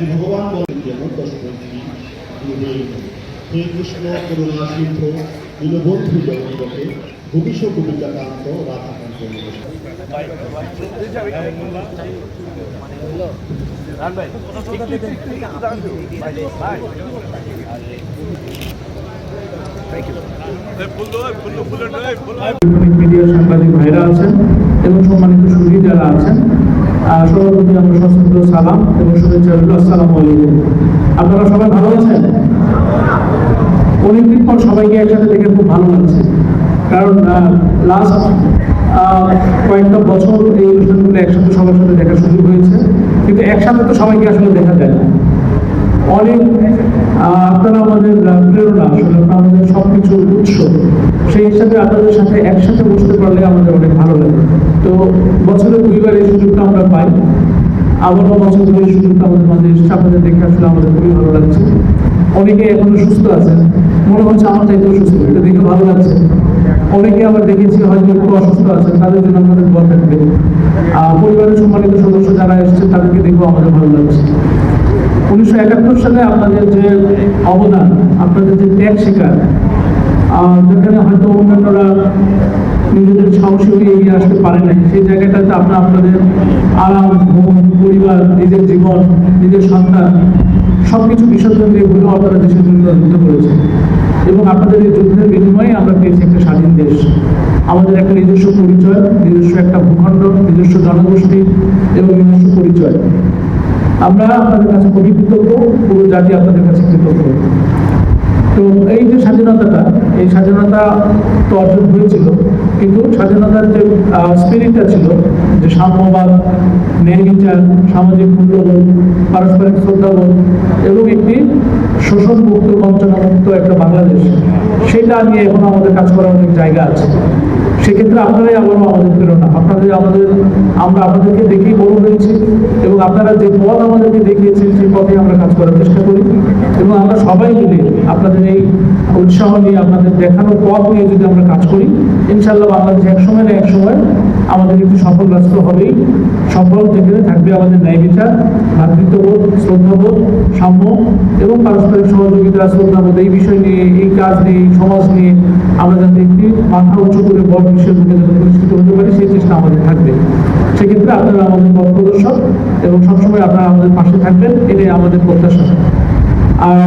শ্রী ভগবান বলেন যেন দশপন্থী হে কৃষ্ণ করুণা সিন্ধু দীনবন্ধু জগৎপথে ভবিষ্য কবিতাকান্ত রাধাকান্ত নমস্কার ইলেকট্রনিক এবং সম্মানিত যারা আছেন প্রতি সালাম এবং শুভেচ্ছা রইল আপনারা সবাই ভালো আছেন? অনেকদিন পর সবাইকে একসাথে দেখে খুব ভালো লাগছে। কারণ লাস্ট কয়েকটা বছর এই অনুষ্ঠানগুলো একসাথে সবার সাথে দেখার সুযোগ হয়েছে। কিন্তু একসাথে তো সবাইকে আসলে দেখা যায় না। অনেক আপনারা আমাদের প্রেরণা আমাদের সবকিছু উৎস, সেই হিসাবে আপনাদের সাথে একসাথে বসতে পারলে আমাদের অনেক ভালো লাগে। তো বছরে দুইবার এই সুযোগটা আমরা পাই। আবারও বছর ধরে এই সুযোগটা আমাদের মাঝে এসেছে। আপনাদের দেখে আসলে আমাদের খুবই ভালো লাগছে। অনেকে এখনও সুস্থ আছেন। মনে হচ্ছে আমার চাইতেও সুস্থ, এটা দেখে ভালো লাগছে। অনেকে আবার দেখেছি হয়তো একটু অসুস্থ আছেন, তাদের জন্য আমাদের দোয়া থাকবে। পরিবারের সম্মানিত সদস্য যারা এসেছে তাদেরকে দেখেও আমাদের ভালো লাগছে। উনিশশো একাত্তর সালে আপনাদের যে অবদান, আপনাদের যে ত্যাগ শিকার যেখানে হয়তো অন্যান্যরা নিজেদের সাহসী এগিয়ে আসতে পারে নাই, সেই জায়গাটাতে আপনারা আপনাদের আরাম, ঘুম, পরিবার, নিজের জীবন, নিজের সন্তান সব কিছু বিসর্জন দিয়ে হলেও আপনারা দেশের জন্য যুদ্ধ করেছেন এবং আপনাদের এই যুদ্ধের বিনিময়ে আমরা পেয়েছি একটা স্বাধীন দেশ। আমাদের একটা নিজস্ব পরিচয়, নিজস্ব একটা ভূখণ্ড, নিজস্ব জনগোষ্ঠী এবং নিজস্ব পরিচয়। আমরা আপনাদের কাছে খুবই কৃতজ্ঞ পুরো জাতি আপনাদের কাছে কৃতজ্ঞ। তো এই যে স্বাধীনতাটা এই স্বাধীনতা তো অর্জন হয়েছিল, কিন্তু স্বাধীনতার যে স্পিরিটটা ছিল, যে সাম্যবাদ, ন্যায় বিচার, সামাজিক মূল্যবোধ, পারস্পরিক শ্রদ্ধাবোধ এবং একটি শোষণ মুক্ত বঞ্চনা একটা বাংলাদেশ, সেটা নিয়ে এখন আমাদের কাজ করার অনেক জায়গা আছে। সেক্ষেত্রে আপনারাই আবারও আমাদের প্রেরণা। আপনাদের আমাদের, আমরা আপনাদেরকে দেখেই বড় হয়েছি এবং আপনারা যে পথ আমাদেরকে দেখিয়েছেন, সেই পথে আমরা কাজ করার চেষ্টা করি এবং আমরা সবাই মিলে আপনাদের এই উৎসাহ নিয়ে আপনাদের দেখানো পথ নিয়ে যদি আমরা কাজ করি ইনশাল্লাহ বাংলাদেশ এক সময় না এক সময় আমাদের একটি সফল রাষ্ট্র হবেই। সফল যেখানে থাকবে আমাদের ন্যায় বিচার, ভ্রাতৃত্ববোধ, শ্রদ্ধাবোধ, সাম্য এবং পারস্পরিক সহযোগিতা, শ্রদ্ধাবোধ। এই বিষয় নিয়ে, এই কাজ নিয়ে সমাজ নিয়ে আমরা যাতে একটি মাথা উঁচু করে বড় বিশ্বের মুখে যাতে প্রতিষ্ঠিত হতে পারি, সেই চেষ্টা আমাদের থাকবে। সেক্ষেত্রে আপনারা আমাদের পথ প্রদর্শক এবং সবসময় আপনারা আমাদের পাশে থাকবেন, এটাই আমাদের প্রত্যাশা। আর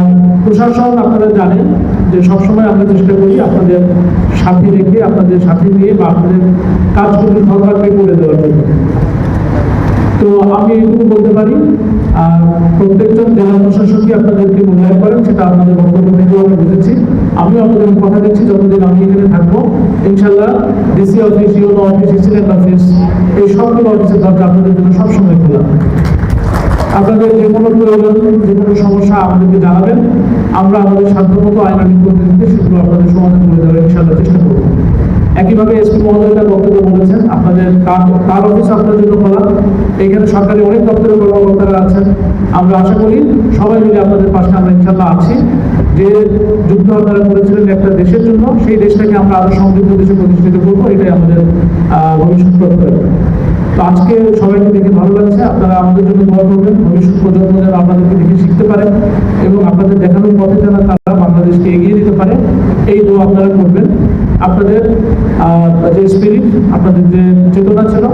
প্রশাসন আপনারা জানেন যে সবসময় আমরা চেষ্টা করি আপনাদের সাথে রেখে, আপনাদের সাথে নিয়ে বা আপনাদের কাজগুলি সরকারকে করে দেওয়ার জন্য। তো আমি এইটুকু বলতে পারি, আর প্রত্যেকজন জেলা প্রশাসকই আপনাদেরকে মূল্যায়ন করেন, সেটা আপনাদের বক্তব্য থেকেও আমি বুঝেছি। আমিও আপনাদের কথা দিচ্ছি, যতদিন আমি এখানে থাকব। ইনশাল্লাহ ডিসি অফিস, ইউনো অফিস এসিডেন্ট অফিস, এই সবগুলো অফিসের দরজা আপনাদের জন্য সবসময় খোলা। আপনাদের যে কোনো প্রয়োজন যে কোনো সমস্যা আমাদেরকে জানাবেন। আমরা আমাদের সাধ্যমতো আইনানিক পদ্ধতিতে সেগুলো আপনাদের সমাধান করে দেওয়ার ইনশাল্লাহ চেষ্টা করব। একইভাবে এসপি মহোদয় তার বক্তব্য বলেছেন, আপনাদের কার অফিস আপনার জন্য খোলা। এখানে সরকারি অনেক দপ্তরের কর্মকর্তারা আছেন। আমরা আশা করি সবাই মিলে আপনাদের পাশে আমরা ইনশাল্লাহ আছি। যে যুদ্ধ আপনারা করেছিলেন একটা দেশের জন্য, সেই দেশটাকে আমরা আরও সমৃদ্ধ দেশে প্রতিষ্ঠিত করব, এটাই আমাদের ভবিষ্যৎ প্রত্যয়। তো আজকে সবাইকে দেখে ভালো লাগছে। আপনারা আমাদের জন্য দোয়া করবেন। ভবিষ্যৎ প্রজন্ম যেন আপনাদেরকে দেখে শিখতে পারেন এবং আপনাদের দেখানোর পথে যেন তারা বাংলাদেশকে এগিয়ে দিতে পারে। এই দোয়া আপনারা করবেন। আপনাদের যে স্পিরিট আপনাদের যে চেতনা ছিল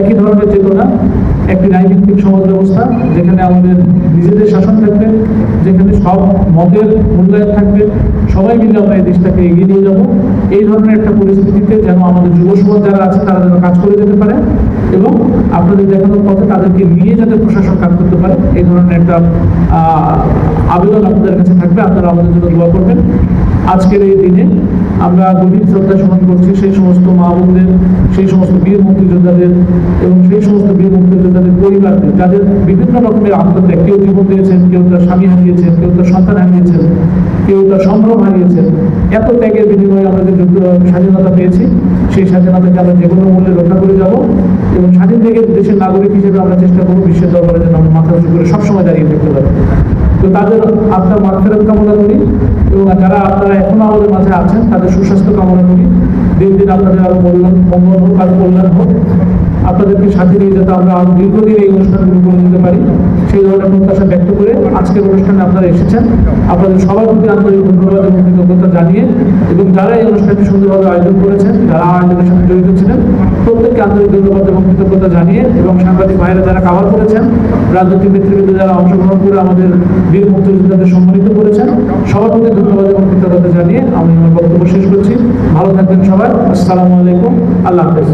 একই ধরনের চেতনা, একটি ন্যায়ভিত্তিক সমাজ ব্যবস্থা যেখানে আমাদের নিজেদের শাসন থাকবে, যেখানে সব মতের মূল্যায়ন থাকবে। সবাই মিলে আমরা এই দেশটাকে এগিয়ে নিয়ে যাব। এই ধরনের একটা পরিস্থিতিতে যেন আমাদের যুব সমাজ যারা আছে, তারা যেন কাজ করে যেতে পারে এবং আপনাদের দেখানোর পথে তাদেরকে নিয়ে যাতে প্রশাসন কাজ করতে পারে, এই ধরনের একটা আবেদন আপনাদের কাছে থাকবে। আপনারা আমাদের জন্য দোয়া করবেন। আজকের এই দিনে আমরা গভীর শ্রদ্ধা স্মরণ করছি সেই সমস্ত মা বোনদের, সেই সমস্ত বীর মুক্তিযোদ্ধাদের এবং সেই সমস্ত বীর মুক্তিযোদ্ধাদের পরিবারদের, যাদের বিভিন্ন রকমের আত্মত্যাগ, কেউ জীবন দিয়েছেন, কেউ তার স্বামী হারিয়েছেন, কেউ তার সন্তান হারিয়েছেন, কেউ তার সম্ভ্রম হারিয়েছেন, এত ত্যাগের বিনিময়ে আমরা যে স্বাধীনতা পেয়েছি, সেই স্বাধীনতাকে আমরা যে কোনো মূল্যে রক্ষা করে যাব এবং স্বাধীন থেকে দেশের নাগরিক হিসেবে আমরা চেষ্টা করব বিশ্বের দরবারে যেন আমরা মাথা উঁচু করে সবসময় দাঁড়িয়ে থাকতে পারি। তো তাদের আপনার মাগফিরাত কামনা করি। এবং যারা আপনারা এখনও আমাদের মাঝে আছেন, তাদের সুস্বাস্থ্য কামনা করি। দিন দিন আপনাদের আরও কল্যাণ মঙ্গল হোক আর কল্যাণ হোক। আপনাদেরকে সাথে নিয়ে যাতে আমরা আরও দীর্ঘদিন এই অনুষ্ঠানগুলো করে নিতে পারি। সেই ধরনের প্রত্যাশা আজকের অনুষ্ঠানে আপনারা এসেছেন। আপনাদের সবার প্রতি আন্তরিক ধন্যবাদ এবং কৃতজ্ঞতা জানিয়ে এবং যারা এই অনুষ্ঠানটি সুন্দরভাবে আয়োজন করেছেন, যারা আয়োজনের সাথে জড়িত ছিলেন, প্রত্যেককে আন্তরিক ধন্যবাদ এবং কৃতজ্ঞতা জানিয়ে এবং সাংবাদিক ভাইরা যারা কাভার করেছেন, রাজনৈতিক নেতৃবৃন্দ যারা অংশগ্রহণ করে আমাদের বীর মুক্তিযোদ্ধাদের সম্মানিত করেছেন, সবার প্রতি ধন্যবাদ এবং কৃতজ্ঞতা জানিয়ে আমি আমার বক্তব্য শেষ করছি। ভালো থাকবেন সবাই। আসসালামু আলাইকুম। আল্লাহ হাফেজ।